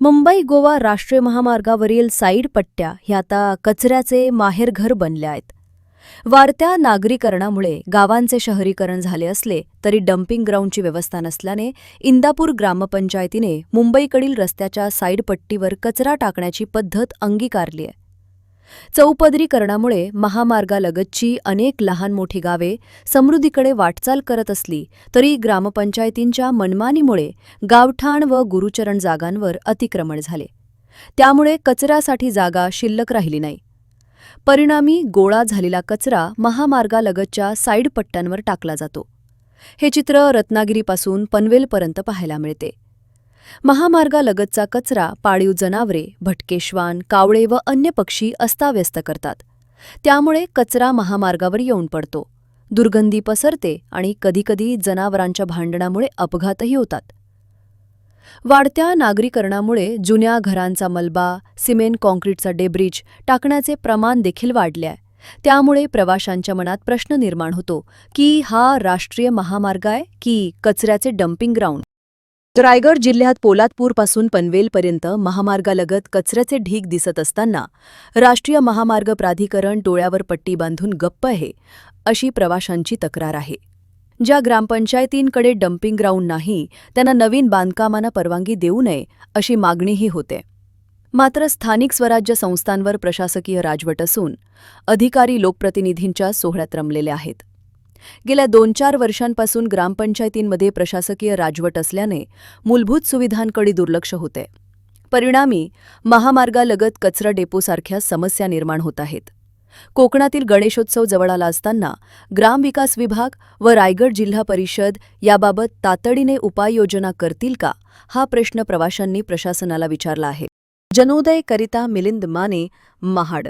मुंबई गोवा राष्ट्रीय महामार्गावरील साईड पट्ट्या ह्या आता कचऱ्याचे माहेरघर बनल्या आहेत. वाढत्या नागरीकरणामुळे गावांचे शहरीकरण झाले असले तरी डम्पिंग ग्राउंडची व्यवस्था नसल्याने इंदापूर ग्रामपंचायतीने मुंबईकडील रस्त्याच्या साईडपट्टीवर कचरा टाकण्याची पद्धत अंगीकारली आहे. चौपदरीकरणामुळे महामार्गालगतची अनेक लहान मोठी गावे समृद्धीकडे वाटचाल करत असली तरी ग्रामपंचायतींच्या मनमानीमुळे गावठाण व गुरुचरण जागांवर अतिक्रमण झाले. त्यामुळे कचऱ्यासाठी जागा शिल्लक राहिली नाही. परिणामी गोळा झालेला कचरा महामार्गालगतच्या साईड पट्ट्यांवर टाकला जातो. हे चित्र रत्नागिरीपासून पनवेलपर्यंत पाहायला मिळते. महामार्गालगतचा कचरा पाळीव जनावरे भटके श्वान कावळे व अन्य पक्षी अस्ताव्यस्त करतात. त्यामुळे कचरा महामार्गावर येऊन पडतो. दुर्गंधी पसरते आणि कधीकधी जनावरांच्या भांडणामुळे अपघातही होतात. वाढत्या नागरीकरणामुळे जुन्या घरांचा मलबा सिमेंट कॉन्क्रीटचा डेब्रिज टाकण्याचे प्रमाण देखील वाढले आहे त्यामुळे प्रवाशांच्या मनात प्रश्न निर्माण होतो की हा राष्ट्रीय महामार्ग आहे की कचऱ्याचे डम्पिंग ग्राउंड? रायगड जिल्ह्यात पोलादपूरपासून पनवेलपर्यंत महामार्गालगत कचऱ्याचे ढीग दिसत असताना राष्ट्रीय महामार्ग प्राधिकरण डोळ्यावर पट्टी बांधून गप्प आहे अशी प्रवाशांची तक्रार आहे. ज्या ग्रामपंचायतींकडे डम्पिंग ग्राउंड नाही त्यांना नवीन बांधकामांना परवानगी देऊ नये अशी मागणीही होते. मात्र स्थानिक स्वराज्य संस्थांवर प्रशासकीय राजवट असून अधिकारी लोकप्रतिनिधींच्या सोहळ्यात रमलेले आहेत. गेल्या दोन चार वर्षांपासून ग्रामपंचायतींमध्ये प्रशासकीय राजवट असल्याने मूलभूत सुविधांकडे दुर्लक्ष होते. परिणामी महामार्गालगत कचरा डेपोसारख्या समस्या निर्माण होत आहेत. कोकणातील गणेशोत्सव जवळ आला असताना ग्रामविकास विभाग व रायगड जिल्हा परिषद याबाबत तातडीने उपाययोजना करतील का हा प्रश्न प्रवाशांनी प्रशासनाला विचारला आहे. जनोदय करिता मिलिंद माने महाड.